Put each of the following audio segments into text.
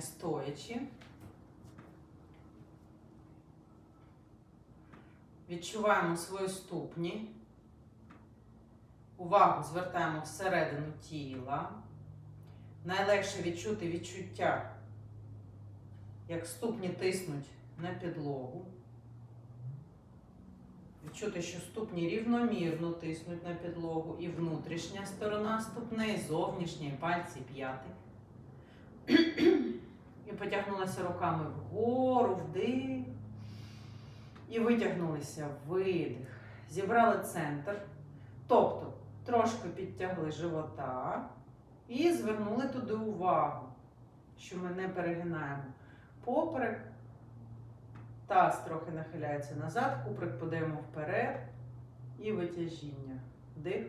стоячи. Відчуваємо свої ступні. Увагу звертаємо всередину тіла. Найлегше відчути відчуття, як ступні тиснуть на підлогу. Відчути, що ступні рівномірно тиснуть на підлогу і внутрішня сторона ступни, і зовнішня, пальці п'яти. І потягнулися руками вгору, вдих. І витягнулися видих. Зібрали центр. Тобто трошки підтягли живота і звернули туди увагу, що ми не перегинаємо поперек. Таз трохи нахиляється назад, куприк подаємо вперед і витяжіння. Вдих.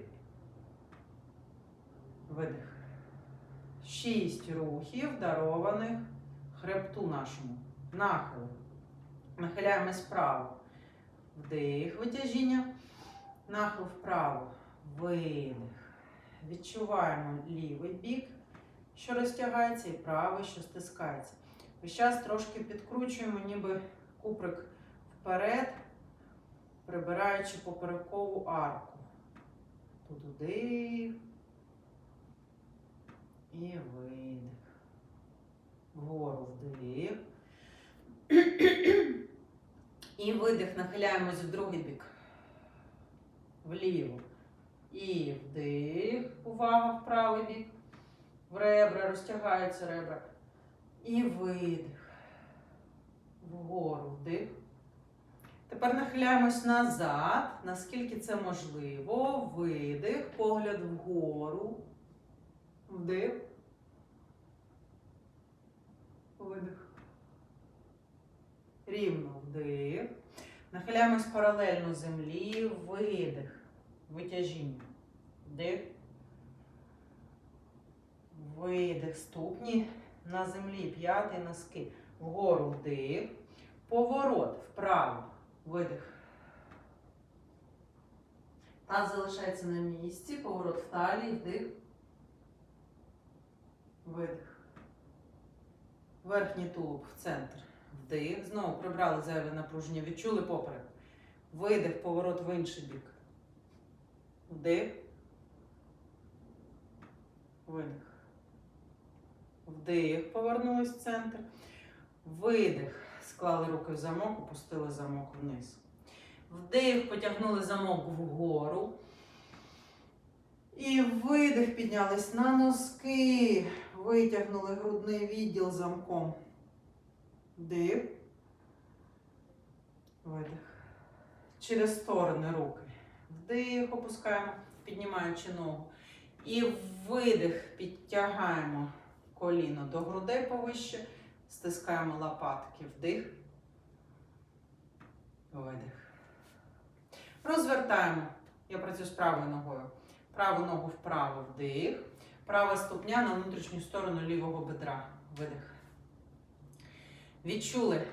Видих. Шість рухів дарованих хребту нашому. Нахил. Нахиляємось вправо. Вдих, витяжіння. Нахил вправо. Видих. Відчуваємо лівий бік, що розтягається, і правий, що стискається. Весь час трошки підкручуємо, ніби куприк вперед, прибираючи поперекову арку. Тут вдих і видих. Вгору вдих. І видих, нахиляємось в другий бік. Вліво. І вдих. Увага в правий бік. В ребра, розтягаються ребра. І видих. Вгору вдих. Тепер нахиляємось назад, наскільки це можливо. Видих, погляд вгору. Вдих. Видих. Рівно вдих. Нахиляємось паралельно землі. Видих. Витяжіння. Вдих. Видих. Ступні на землі. П'ятий носки. Вгору вдих. Поворот вправо. Видих. Таз залишається на місці. Поворот в талії. Вдих. Видих. Верхній тулуб в центр. Вдих. Знову прибрали зайве напруження. Відчули поперек. Видих, поворот в інший бік. Вдих. Видих. Вдих. Повернулись в центр. Видих. Склали руки в замок, опустили замок вниз. Вдих, потягнули замок вгору. І видих, піднялись на носки. Витягнули грудний відділ замком. Вдих. Видих. Через сторони руки. Вдих, опускаємо, піднімаючи ногу. І видих, підтягаємо коліно до грудей повище. Стискаємо лопатки. Вдих. Видих. Розвертаємо. Я працюю з правою ногою. Праву ногу вправо вдих. Права ступня на внутрішню сторону лівого бедра. Видих. Відчули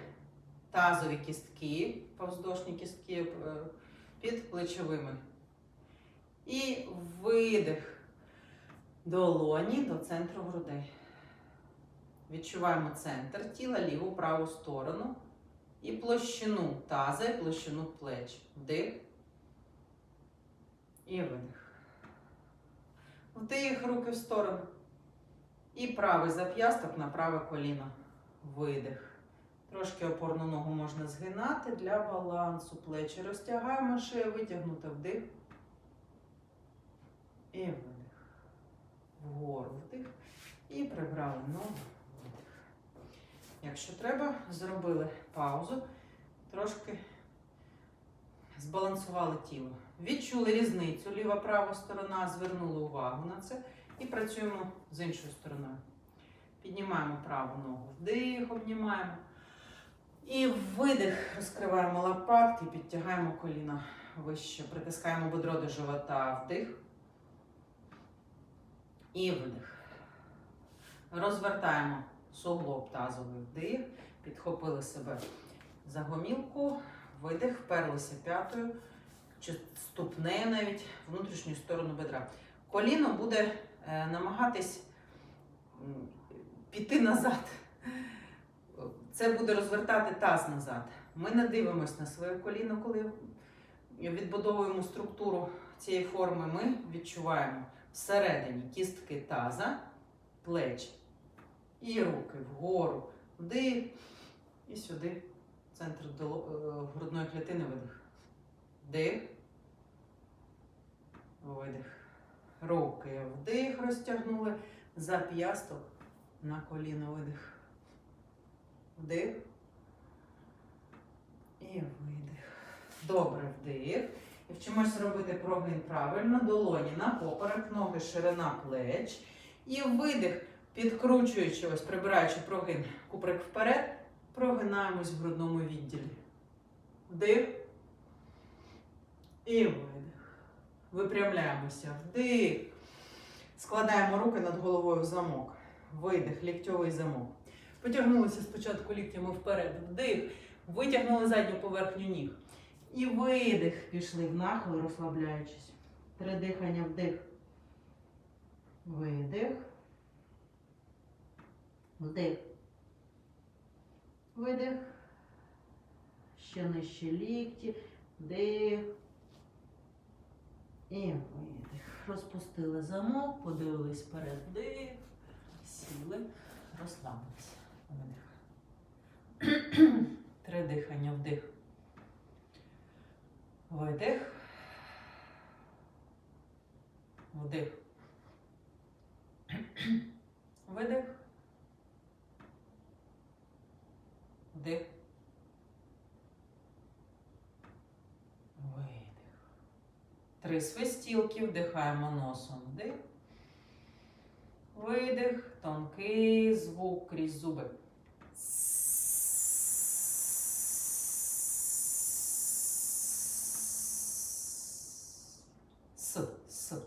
тазові кістки, повздошні кістки е, під плечовими. І видих долоні до центру грудей. Відчуваємо центр тіла, ліву праву сторону. І площину таза, і площину плеч. Вдих. І видих. Вдих, руки в сторону. І правий зап'ясток на праве коліно. Видих. Трошки опорну ногу можна згинати для балансу. Плечі розтягаємо, шию витягнути вдих. І видих. Вгору вдих. І прибрали ногу. Видих. Якщо треба, зробили паузу. Трошки збалансували тіло. Відчули різницю. Ліва права сторона звернули увагу на це. І працюємо з іншою стороною. Піднімаємо праву ногу, вдих, обнімаємо. І видих, розкриваємо лопатки, підтягаємо коліна вище, притискаємо бедро до живота, вдих. І видих. Розвертаємо суглоб тазовий вдих, підхопили себе за гомілку, видих, вперлися п'ятою, чи ступнею навіть внутрішню сторону бедра. Коліно буде е, намагатись піти назад. Це буде розвертати таз назад. Ми не дивимося на своє коліно, коли відбудовуємо структуру цієї форми. Ми відчуваємо всередині кістки таза, плечі і руки вгору, вдих і сюди, центр е, грудної клітини видих. Вдих. Видих. Руки вдих розтягнули. Зап'ясток на коліно видих. Вдих. І видих. Добре, вдих. І вчимось робити прогин правильно. Долоні на поперек, ноги, ширина плеч. І видих, підкручуючи, ось прибираючи прогин куприк вперед, прогинаємось в грудному відділі. Вдих. І видих. Випрямляємося. Вдих. Складаємо руки над головою в замок. Видих, ліктьовий замок. Потягнулися спочатку ліктями вперед. Вдих. Витягнули задню поверхню ніг. І видих. Пішли в нахил, розслабляючись. Три дихання вдих. Видих. Вдих. Видих. Ще нижче лікті. Вдих. І видих. Розпустили замок, подивились вперед. Вдих. Сіли. Розслабилися. Видих. Три дихання вдих. Видих. Вдих. Видих. Вдих. Видих. Три свистілки, вдихаємо носом. Вдих. Видих. Тонкий звук крізь зуби. С, с.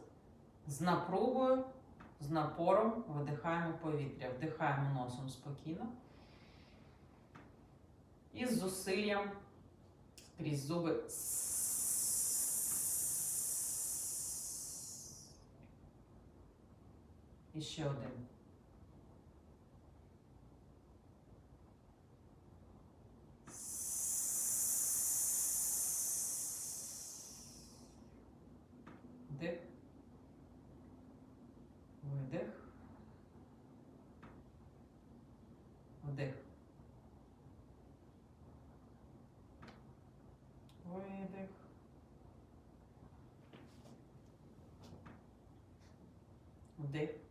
З напругою, з напором видихаємо повітря. Вдихаємо носом спокійно. І з зусиллям крізь зуби. І ще один. Вдих. de